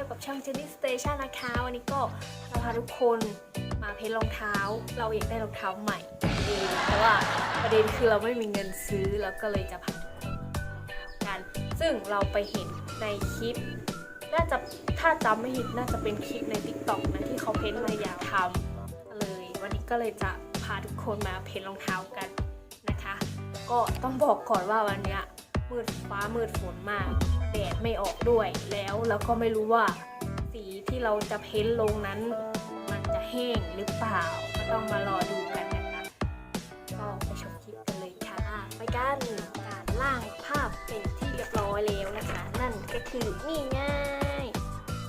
วกับช่อง Jenny Station นะคะ วันนี้ก็เราพาทุกคนมาเพ้นรองเท้า เราอยากได้รองเท้าใหม่เองแต่ว่าประเด็นคือเราไม่มีเงินซื้อแล้วก็เลยจะพาทุกคนมารองเท้ากัน ซึ่งเราไปเห็นในคลิป น่าจะถ้าจำไม่ผิดน่าจะเป็นคลิปใน TikTok นะที่เขาเพ้นมาอยากทำเลย วันนี้ก็เลยจะพาทุกคนมาเพ้นรองเท้ากันนะคะ ก็ต้องบอกก่อนว่าวันเนี้ย มืดฟ้ามืดฝนมากแดดไม่ออกด้วยแล้วแล้วก็ไม่รู้ว่า สีที่เราจะเพ้นท์ลงนั้น มันจะแห้งหรือเปล่า ก็ต้องมารอดูกันนะคะก็ไปชมคลิปกันเลยค่ะ ไปกันการล่างภาพเป็นที่เรียบร้อยแล้วนะคะ นั่นก็คือนี่ง่าย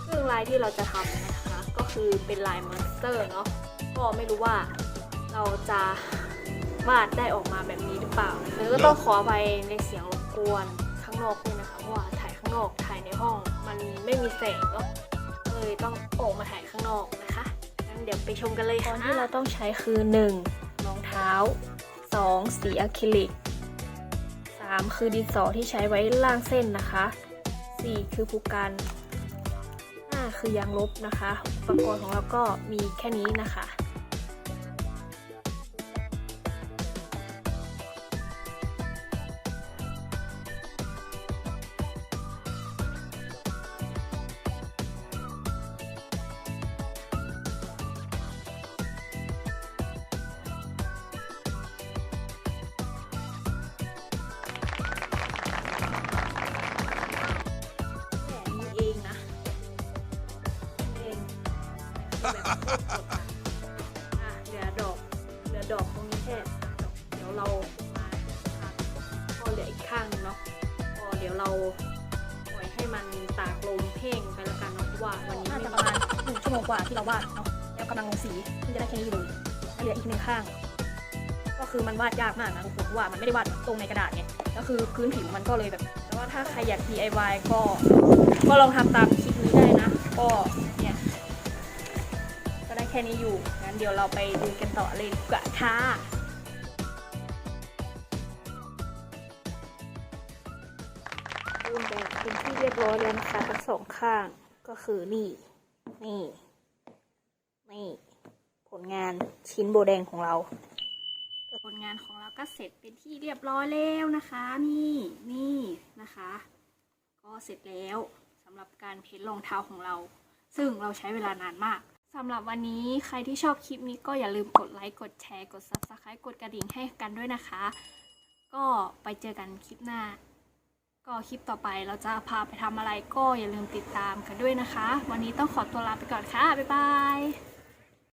ซึ่องลายที่เราจะทำนะคะ ก็คือเป็นลายมอนสเตอร์เนาะก็ไม่รู้ว่าเราจะวาดได้ออกมาแบบนี้หรือเปล่าแล้วก็ต้องขอไปในเสียงรบ กวนข้างนอกด้วยนะคะเพราะว่าถ่ายข้างนอกถ่ายในห้อง มันไม่มีแสงเนาะก็เลยต้องออกมาถ่ายข้างนอกนะคะงั้นเดี๋ยวไปชมกันเลยค่ะที่เราต้องใช้คือ 1. รองเท้า 2. สีอะคริลิก 3. คือดินสอที่ใช้ไว้ล่างเส้นนะคะ 4. คือภูกัน 5. คือยางลบนะคะ อุปกรณ์ของเราก็มีแค่นี้นะคะ อะเหลือดอกเหลือดอกตรงนี้แค่สามดอกเดี๋ยวเรามาทำก็เหลืออีกข้างหนึงเนาะก็เดี๋ยวเราปล่อยให้มันตากลมเพ่งไปแล้วกันเนาะเพราะว่าวันนี้น่าไม่จะประมาณหนึ่งชั่วโมงกว่าที่เราวาดเนาะแล้วกำลังลงสีที่จะได้แค่นี้เลยแล้วเหลืออีกหนึ่งข้าง ก็คือมันวาดยากมากนะทุกคนเพราะว่ามันไม่ได้วาดตรงในกระดาษไงก็คือพื้นผิวมันก็เลยแบบแต่ว่าถ้าใครอยาก DIY ก็ ก็ลองทำตามคลิปนี้ได้นะ ก็ แค่นี้อยู่ งั้นเดี๋ยวเราไปดูกันต่อเลยดีกว่าค่ะรูปแบบเป็นที่เรียบร้อยแล้วนะคะทั้งสองข้างก็คือนี่ นี่ นี่ ผลงานชิ้นโบแดงของเราผลงานของเราก็เสร็จเป็นที่เรียบร้อยแล้วนะคะ นี่นี่นะคะ ก็เสร็จแล้วสำหรับการเพ้นท์รองเท้าของเรา ซึ่งเราใช้เวลานานมาก สำหรับวันนี้ใครที่ชอบคลิปนี้ก็อย่าลืมกดไลค์ กดแชร์ กด subscribe กดกระดิ่งให้กันด้วยนะคะ ก็ไปเจอกันคลิปหน้า ก็คลิปต่อไปเราจะพาไปทำอะไรก็อย่าลืมติดตามกันด้วยนะคะ วันนี้ต้องขอตัวลาไปก่อนค่ะ บ๊ายบาย